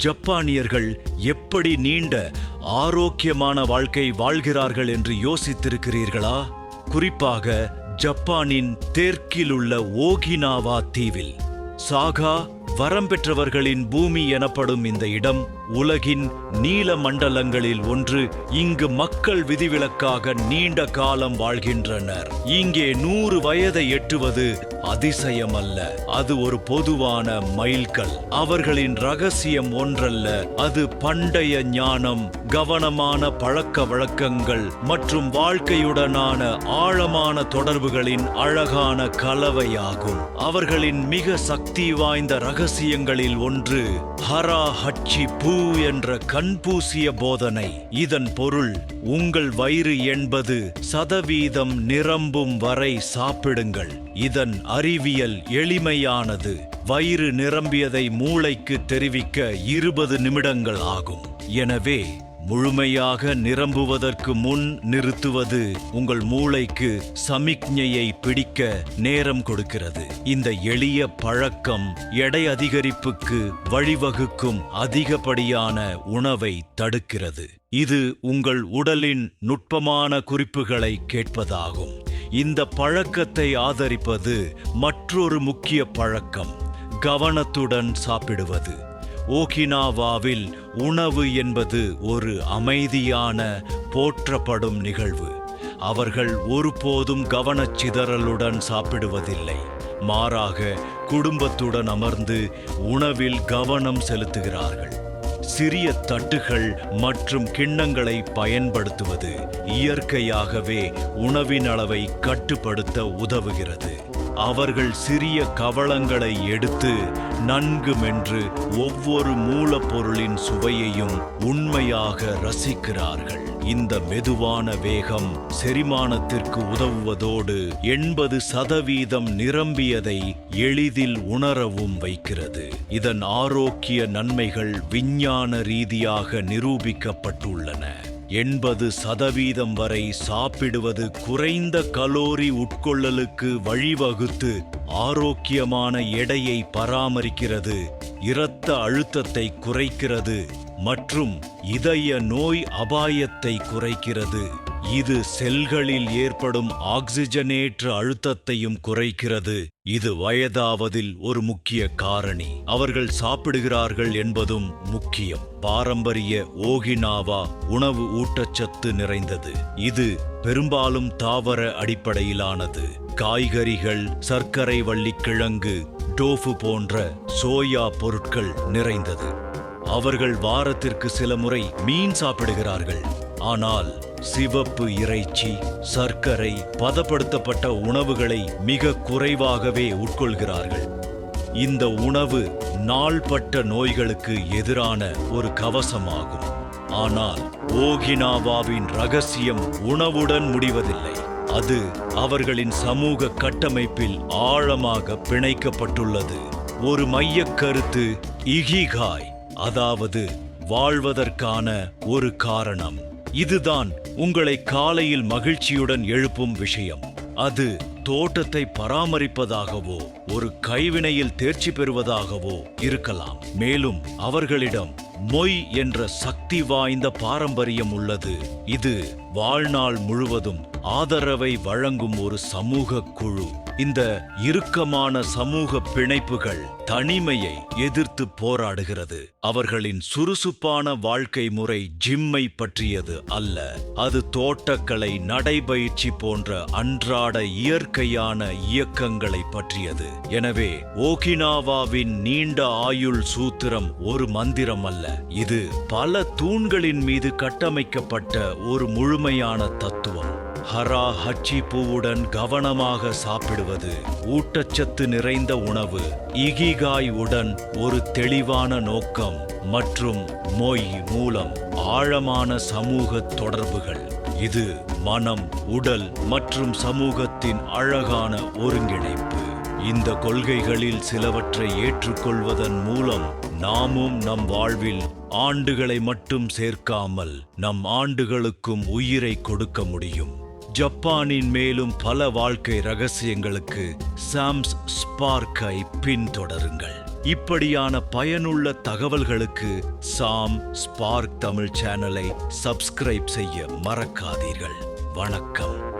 ஜப்பானியர்கள் எப்படி நீண்ட ஆரோக்கியமான வாழ்க்கை வாழ்கிறார்கள் என்று யோசித்திருக்கிறீர்களா? குறிப்பாக ஜப்பானின் தெற்கிலுள்ள ஓகினாவா தீவில். சாகா வரம் பெற்றவர்களின் பூமி எனப்படும் இந்த இடம் உலகின் நீல மண்டலங்களில் ஒன்று இங்கு மக்கள் விதிவிலக்காக நீண்ட காலம் வாழ்கின்றனர். இங்கே நூறு வயதை எட்டுவது அதிசயமல்ல. அது ஒரு பொதுவான மைல்கல். அவர்களின் ரகசியம் ஒன்றல்ல. அது பண்டைய ஞானம் கவனமான பழக்க வழக்கங்கள் மற்றும் வாழ்க்கையுடனான ஆழமான தொடர்புகளின் அழகான கலவையாகும். அவர்களின் மிக சக்தி வாய்ந்த ரகசியங்களில் ஒன்று ஹரா ஹச்சி பூ என்ற கண்பூசிய போதனை. இதன் பொருள் உங்கள் வயிறு என்பது சதவீதம் நிரம்பும் வரை சாப்பிடுங்கள். இதன் அறிவியல் எளிமையானது. வயிறு நிரம்பியதை மூளைக்கு தெரிவிக்க இருபது நிமிடங்கள் ஆகும். எனவே முழுமையாக நிரம்புவதற்கு முன் நிறுத்துவது உங்கள் மூளைக்கு சமிக்ஞையை பிடிக்க நேரம் கொடுக்கிறது. இந்த எளிய பழக்கம் எடை அதிகரிப்புக்கு வழிவகுக்கும் அதிகப்படியான உணவை தடுக்கிறது. இது உங்கள் உடலின் நுட்பமான குறிப்புகளை கேட்பதாகும். இந்த பழக்கத்தை ஆதரிப்பது மற்றொரு முக்கிய பழக்கம். கவனத்துடன் சாப்பிடுவது. ஓகினாவாவில் உணவு என்பது ஒரு அமைதியான போற்றப்படும் நிகழ்வு. அவர்கள் ஒருபோதும் கவனச்சிதறலுடன் சாப்பிடுவதில்லை. மாறாக குடும்பத்துடன் அமர்ந்து உணவில் கவனம் செலுத்துகிறார்கள். சிறிய தட்டுகள் மற்றும் கிண்ணங்களை பயன்படுத்துவது இயற்கையாகவே உணவின் அளவை கட்டுப்படுத்த உதவுகிறது. அவர்கள் சிறிய கவளங்களை எடுத்து நன்கு மென்று ஒவ்வொரு மூலப்பொருளின் சுவையையும் உண்மையாக ரசிக்கிறார்கள். இந்த மெதுவான வேகம் செரிமானத்திற்கு உதவுவதோடு எண்பது சதவீதம் நிரம்பியதை எளிதில் உணரவும் வைக்கிறது. இதன் ஆரோக்கிய நன்மைகள் விஞ்ஞான ரீதியாக நிரூபிக்கப்பட்டுள்ளன. எண்பது சதவீதம் வரை சாப்பிடுவது குறைந்த கலோரி உட்கொள்ளலுக்கு வழிவகுத்து ஆரோக்கியமான எடையை பராமரிக்கிறது இரத்த அழுத்தத்தை குறைக்கிறது மற்றும் இதய நோய் அபாயத்தை குறைக்கிறது. இது செல்களில் ஏற்படும் ஆக்சிஜனேற்ற அழுத்தத்தையும் குறைக்கிறது. இது வயதாவதில் ஒரு முக்கிய காரணி. அவர்கள் சாப்பிடுகிறார்கள் என்பதும் முக்கியம். பாரம்பரிய ஓகினாவா உணவு ஊட்டச்சத்து நிறைந்தது. இது பெரும்பாலும் தாவர அடிப்படையிலானது. காய்கறிகள் சர்க்கரை வள்ளிக்கிழங்கு டோஃபு போன்ற சோயா பொருட்கள் நிறைந்தது. அவர்கள் வாரத்திற்கு சில முறை மீன் சாப்பிடுகிறார்கள். ஆனால் சிவப்பு இறைச்சி சர்க்கரை பதப்படுத்தப்பட்ட உணவுகளை மிக குறைவாகவே உட்கொள்கிறார்கள். இந்த உணவு நாள்பட்ட நோய்களுக்கு எதிரான ஒரு கவசமாகும். ஆனால் ஓகினாவாவின் ரகசியம் உணவுடன் முடிவதில்லை. அது அவர்களின் சமூக கட்டமைப்பில் ஆழமாக பிணைக்கப்பட்டுள்ளது. ஒரு மைய கருத்து இகிகாய் அதாவது வாழ்வதற்கான ஒரு காரணம். இதுதான் உங்களை காலையில் மகிழ்ச்சியுடன் எழுப்பும் விஷயம். அது தோட்டத்தை பராமரிப்பதாகவோ ஒரு கைவினையில் தேர்ச்சி பெறுவதாகவோ இருக்கலாம். மேலும் அவர்களிடம் மொய் என்ற சக்தி வாய்ந்த பாரம்பரியம் உள்ளது. இது வாழ்நாள் முழுவதும் ஆதரவை வழங்கும் ஒரு சமூக குழு. இந்த இறுக்கமான சமூக பிணைப்புகள் தனிமையை எதிர்த்து போராடுகிறது. அவர்களின் சுறுசுப்பான வாழ்க்கை முறை ஜிம்மை பற்றியது அல்ல. அது தோட்டக்கலை நடைபயிற்சி போன்ற அன்றாட இயற்கையான இயக்கங்களை பற்றியது. எனவே ஓகினாவாவின் நீண்ட ஆயுள் சூத்திரம் ஒரு மந்திரம் அல்ல. இது பல தூண்களின் மீது கட்டமைக்கப்பட்ட ஒரு முழுமையான தத்துவம். ஹரா ஹச்சி பூவுடன் கவனமாக சாப்பிடுவது ஊட்டச்சத்து நிறைந்த உணவு இகிகாய் உடன் ஒரு தெளிவான நோக்கம் மற்றும் மொய் மூலம் ஆழமான சமூக தொடர்புகள். இது மனம் உடல் மற்றும் சமூகத்தின் அழகான ஒருங்கிணைப்பு. இந்த கொள்கைகளில் சிலவற்றை ஏற்றுக்கொள்வதன் மூலம் நாமும் நம் வாழ்வில் ஆண்டுகளை மட்டும் சேர்க்காமல் நம் ஆண்டுகளுக்கும் உயிரை கொடுக்க முடியும். ஜப்பானின் மேலும் பல வாழ்க்கை ரகசியங்களுக்கு சாம்ஸ் ஸ்பார்க்கை பின்தொடருங்கள். இப்படியான பயனுள்ள தகவல்களுக்கு சாம் ஸ்பார்க் தமிழ் சேனலை சப்ஸ்கிரைப் செய்ய மறக்காதீர்கள். வணக்கம்.